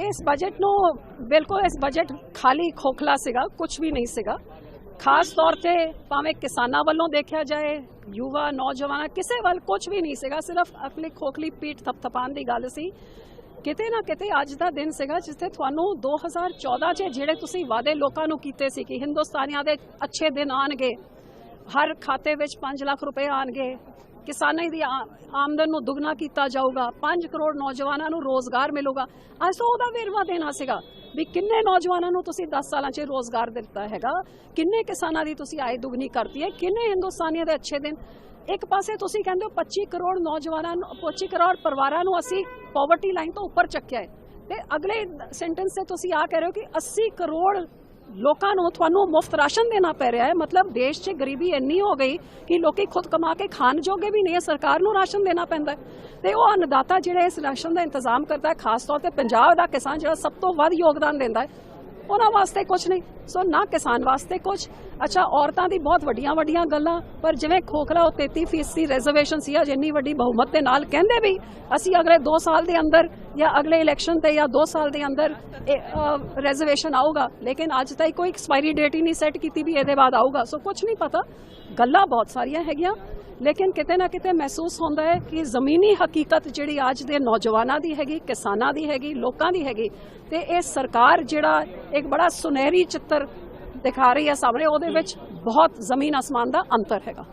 ਇਸ ਬਜਟ ਨੂੰ ਬਿਲਕੁਲ ਇਸ ਬਜਟ ਖਾਲੀ ਖੋਖਲਾ ਸੀਗਾ ਕੁਝ ਵੀ ਨਹੀਂ ਸੀਗਾ। ਖਾਸ ਤੌਰ ਤੇ ਭਾਵੇਂ ਕਿਸਾਨਾਂ ਵੱਲੋਂ ਦੇਖਿਆ ਜਾਏ, ਯੁਵਾ ਨੌਜਵਾਨਾਂ, ਕਿਸੇ ਵੱਲ ਕੁਝ ਵੀ ਨਹੀਂ ਸੀਗਾ, ਸਿਰਫ ਆਪਣੀ ਖੋਖਲੀ ਪੀਠ ਥਪਥਪਾਉਣ ਦੀ ਗੱਲ ਸੀ। ਕਿਤੇ ਨਾ ਕਿਤੇ ਅੱਜ ਦਾ ਦਿਨ ਸੀਗਾ ਜਿੱਥੇ ਤੁਹਾਨੂੰ 2014 'ਚ ਜਿਹੜੇ ਤੁਸੀਂ ਵਾਅਦੇ ਲੋਕਾਂ ਨੂੰ ਕੀਤੇ ਸੀ ਕਿ ਹਿੰਦੁਸਤਾਨੀਆਂ ਦੇ ਅੱਛੇ ਦਿਨ ਆਣਗੇ ਹਰ ਖਾਤੇ ਵਿੱਚ 5 ਲੱਖ ਰੁਪਏ ਆਣਗੇ ਕਿਸਾਨਾਂ ਦੀ ਆਮਦਨ ਨੂੰ ਦੁੱਗਣਾ ਕੀਤਾ ਜਾਊਗਾ 5 ਕਰੋੜ ਨੌਜਵਾਨਾਂ ਨੂੰ ਰੋਜ਼ਗਾਰ ਮਿਲੂਗਾ। ਅੱਜ ਤੋਂ ਉਹਦਾ ਵੇਰਵਾ ਦੇਣਾ ਸੀਗਾ ਵੀ ਕਿੰਨੇ ਨੌਜਵਾਨਾਂ ਨੂੰ ਤੁਸੀਂ 10 ਸਾਲਾਂ 'ਚ ਰੋਜ਼ਗਾਰ ਦਿੱਤਾ ਹੈਗਾ, ਕਿੰਨੇ ਕਿਸਾਨਾਂ ਦੀ ਤੁਸੀਂ ਆਏ ਦੁੱਗਣੀ ਕਰਤੀ ਹੈ, ਕਿੰਨੇ ਹਿੰਦੁਸਤਾਨੀਆਂ ਦੇ ਅੱਛੇ ਦਿਨ। ਇੱਕ ਪਾਸੇ ਤੁਸੀਂ ਕਹਿੰਦੇ ਹੋ 25 ਕਰੋੜ ਨੌਜਵਾਨਾਂ ਨੂੰ 25 ਕਰੋੜ ਪਰਿਵਾਰਾਂ ਨੂੰ ਅਸੀਂ ਪਾਵਰਟੀ ਲਾਈਨ ਤੋਂ ਉੱਪਰ ਚੱਕਿਆ ਹੈ। ਤੇ ਅਗਲੇ ਸੈਂਟੈਂਸ ਤੇ ਤੁਸੀਂ ਆ ਕਹਿ ਰਹੇ ਹੋ ਕਿ 80 ਕਰੋੜ ਲੋਕਾਂ ਨੂੰ ਤੁਹਾਨੂੰ ਮੁਫਤ ਰਾਸ਼ਨ ਦੇਣਾ ਪੈ ਰਿਹਾ ਹੈ। ਮਤਲਬ ਦੇਸ਼ 'ਚ ਗਰੀਬੀ ਇੰਨੀ ਹੋ ਗਈ ਕਿ ਲੋਕੀ ਖੁਦ ਕਮਾ ਕੇ ਖਾਣ ਜੋਗੇ ਵੀ ਨਹੀਂ ਹੈ। ਸਰਕਾਰ ਨੂੰ ਰਾਸ਼ਨ ਦੇਣਾ ਪੈਂਦਾ ਤੇ ਉਹ ਅੰਨਦਾਤਾ ਜਿਹੜਾ ਇਸ ਰਾਸ਼ਨ ਦਾ ਇੰਤਜ਼ਾਮ ਕਰਦਾ ਹੈ, ਖਾਸ ਤੌਰ ਤੇ ਪੰਜਾਬ ਦਾ ਕਿਸਾਨ ਜਿਹੜਾ ਸਭ ਤੋਂ ਵੱਧ ਯੋਗਦਾਨ ਦਿੰਦਾ ਹੈ, ਉਹਨਾਂ ਵਾਸਤੇ ਕੁਝ ਨਹੀਂ। ਸੋ ਨਾ ਕਿਸਾਨ ਵਾਸਤੇ ਕੁਝ ਅੱਛਾ, ਔਰਤਾਂ ਦੀ ਬਹੁਤ ਵੱਡੀਆਂ ਵੱਡੀਆਂ ਗੱਲਾਂ, ਪਰ ਜਿਵੇਂ ਖੋਖਲਾ ਉਹ 33% ਦੀ ਰਿਜ਼ਰਵੇਸ਼ਨ ਸੀ, ਅੱਜ ਇੰਨੀ ਵੱਡੀ ਬਹੁਮਤ ਦੇ ਨਾਲ ਕਹਿੰਦੇ ਵੀ ਅਸੀਂ ਅਗਲੇ 2 ਸਾਲ ਦੇ ਅੰਦਰ ਜਾਂ ਅਗਲੇ ਇਲੈਕਸ਼ਨ ਤੇ ਜਾਂ 2 ਸਾਲ ਦੇ ਅੰਦਰ ਰਿਜ਼ਰਵੇਸ਼ਨ ਆਊਗਾ। ਲੇਕਿਨ ਅੱਜ ਤਾਈਂ ਕੋਈ ਐਕਸਪਾਇਰੀ ਡੇਟ ਹੀ ਨਹੀਂ ਸੈੱਟ ਕੀਤੀ ਵੀ ਇਹਦੇ ਬਾਅਦ ਆਊਗਾ। ਸੋ ਕੁਝ ਨਹੀਂ ਪਤਾ। ਗੱਲਾਂ ਬਹੁਤ ਸਾਰੀਆਂ ਹੈਗੀਆਂ, ਲੇਕਿਨ ਕਿਤੇ ਨਾ ਕਿਤੇ ਮਹਿਸੂਸ ਹੁੰਦਾ ਹੈ ਕਿ ਜ਼ਮੀਨੀ ਹਕੀਕਤ ਜਿਹੜੀ ਅੱਜ ਦੇ ਨੌਜਵਾਨਾਂ ਦੀ ਹੈਗੀ, ਕਿਸਾਨਾਂ ਦੀ ਹੈਗੀ, ਲੋਕਾਂ ਦੀ ਹੈਗੀ, ਤੇ ਇਹ ਸਰਕਾਰ ਜਿਹੜਾ ਇੱਕ ਬੜਾ ਸੁਨਹਿਰੀ ਚਿੱਤਰ ਦਿਖਾ ਰਹੀ ਹੈ ਸਾਹਮਣੇ ਉਹਦੇ ਵਿੱਚ ਬਹੁਤ ਜ਼ਮੀਨ ਆਸਮਾਨ ਦਾ ਅੰਤਰ ਹੈਗਾ।